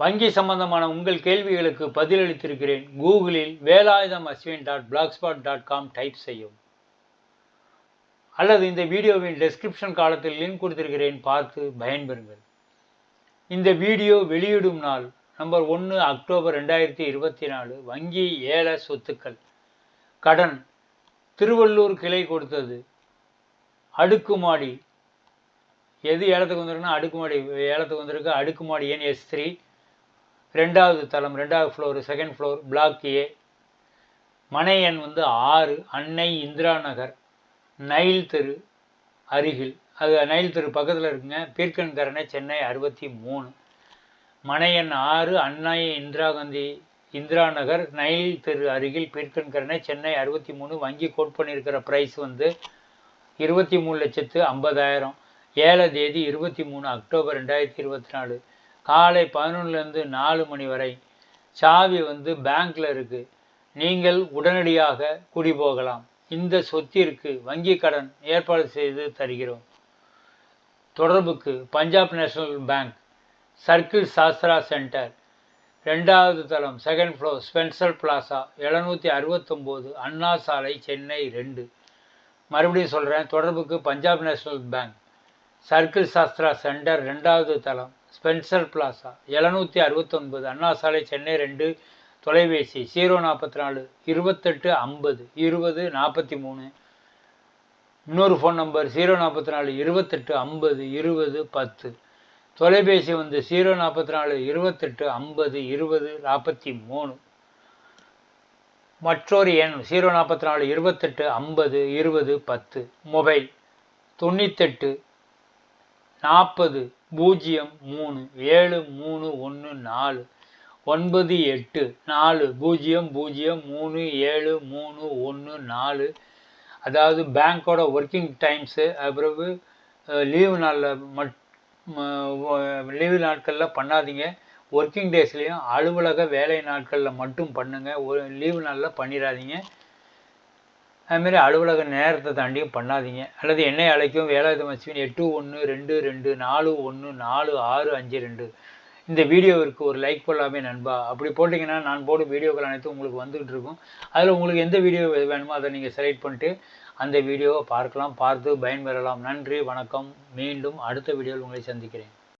வங்கி சம்பந்தமான உங்கள் கேள்விகளுக்கு பதிலளித்திருக்கிறேன். கூகுளில் Velayudham Ashwin dot Blogspot dot com type செய்யும் அல்லது இந்த வீடியோவின் டெஸ்கிரிப்ஷன் காலத்தில் லிங்க் கொடுத்திருக்கிறேன் பார்த்து பயன்பெறுங்கள். இந்த வீடியோ வெளியிடும் நாள் நம்பர் ஒன்று அக்டோபர் ரெண்டாயிரத்தி இருபத்தி நாலு. வங்கி ஏல சொத்துக்கள். கடன். திருவள்ளூர் கிளை கொடுத்தது. அடுக்குமாடி. எது ஏலத்துக்கு வந்திருக்குன்னா அடுக்குமாடி ஏலத்துக்கு வந்திருக்கு. அடுக்குமாடி என் எஸ் த்ரீ ரெண்டாவது தளம் ரெண்டாவது floor second floor block A மனை எண் வந்து ஆறு அன்னை இந்திரா நகர் நைல் தெரு அருகில். அது நைல் தெரு பக்கத்தில் இருக்குங்க. பீர்க்கன்கரணை சென்னை அறுபத்தி மூணு. மனை எண் ஆறு அன்னை இந்திரா காந்தி இந்திரா நகர் நைல் தெரு அருகில் பீர்க்கன்கரணை சென்னை அறுபத்தி மூணு. வங்கி கோட் பண்ணியிருக்கிற ப்ரைஸ் வந்து இருபத்தி மூணு லட்சத்து ஐம்பதாயிரம். ஏழை தேதி இருபத்தி மூணு அக்டோபர் ரெண்டாயிரத்தி இருபத்தி நாலு. காலை பதினொன்றுலேருந்து நாலு மணி வரை சாவி வந்து பேங்க்கில் இருக்குது நீங்கள் உடனடியாக குடி போகலாம் இந்த சொத்திற்கு வங்கி கடன் ஏற்பாடு செய்து தருகிறோம். தொடர்புக்கு Punjab national bank circle Shastra centre ரெண்டாவது தளம் செகண்ட் ஃப்ளோர் ஸ்பென்சர் பிளாசா எழுநூற்றி அறுபத்தொம்போது அண்ணா சாலை சென்னை ரெண்டு. மறுபடியும் சொல்கிறேன் தொடர்புக்கு Punjab national bank circle Shastra centre ரெண்டாவது தளம் ஸ்பென்சர் பிளாசா எழுநூற்றி அறுபத்தொன்பது அண்ணா சாலை சென்னை ரெண்டு தொலைபேசி ஜீரோ நாற்பத்தி நாலு இருபத்தெட்டு ஐம்பது இருபது நாற்பத்தி மூணு இன்னொரு ஃபோன் நம்பர் ஜீரோ நாற்பத்தி நாலு இருபத்தெட்டு ஐம்பது இருபது பத்து. தொலைபேசி வந்து ஜீரோ நாற்பத்தி நாலு இருபத்தெட்டு ஐம்பது இருபது நாற்பத்தி மூணு மற்றொரு எண் ஜீரோ நாற்பத்தி நாலு இருபத்தெட்டு ஐம்பது இருபது பத்து. மொபைல் தொண்ணூத்தெட்டு நாற்பது பூஜ்ஜியம் மூணு ஏழு மூணு ஒன்று நாலு ஒன்பது எட்டு நாலு பூஜ்ஜியம் பூஜ்ஜியம் மூணு ஏழு மூணு ஒன்று நாலு அதாவது பேங்க்கோட ஒர்க்கிங் டைம்ஸு பிறகு லீவு நாளில் மட் லீவு நாட்களில் பண்ணாதீங்க. ஒர்க்கிங் டேஸ்லேயும் அலுவலக வேலை நாட்களில் மட்டும் பண்ணுங்கள் ஒரு லீவு நாளில் பண்ணிடாதீங்க. அதுமாரி அலுவலக நேரத்தை தாண்டியும் பண்ணாதீங்க. அல்லது என்னை அழைக்கும் வேலாயுதம் அஸ்வின் எட்டு ஒன்று ரெண்டு ரெண்டு நாலு ஒன்று நாலு ஆறு அஞ்சு ரெண்டு. இந்த வீடியோவிற்கு ஒரு லைக் போடலாமே நண்பா. அப்படி போட்டிங்கன்னா நான் போடும் வீடியோக்கள் அனைத்தும் உங்களுக்கு வந்துகிட்டு இருக்கும். அதில் உங்களுக்கு எந்த வீடியோ வேணுமோ அதை நீங்கள் செலக்ட் பண்ணிட்டு அந்த வீடியோவை பார்க்கலாம் பார்த்து பயன்பெறலாம் நன்றி வணக்கம். மீண்டும் அடுத்த வீடியோவில் உங்களை சந்திக்கிறேன்.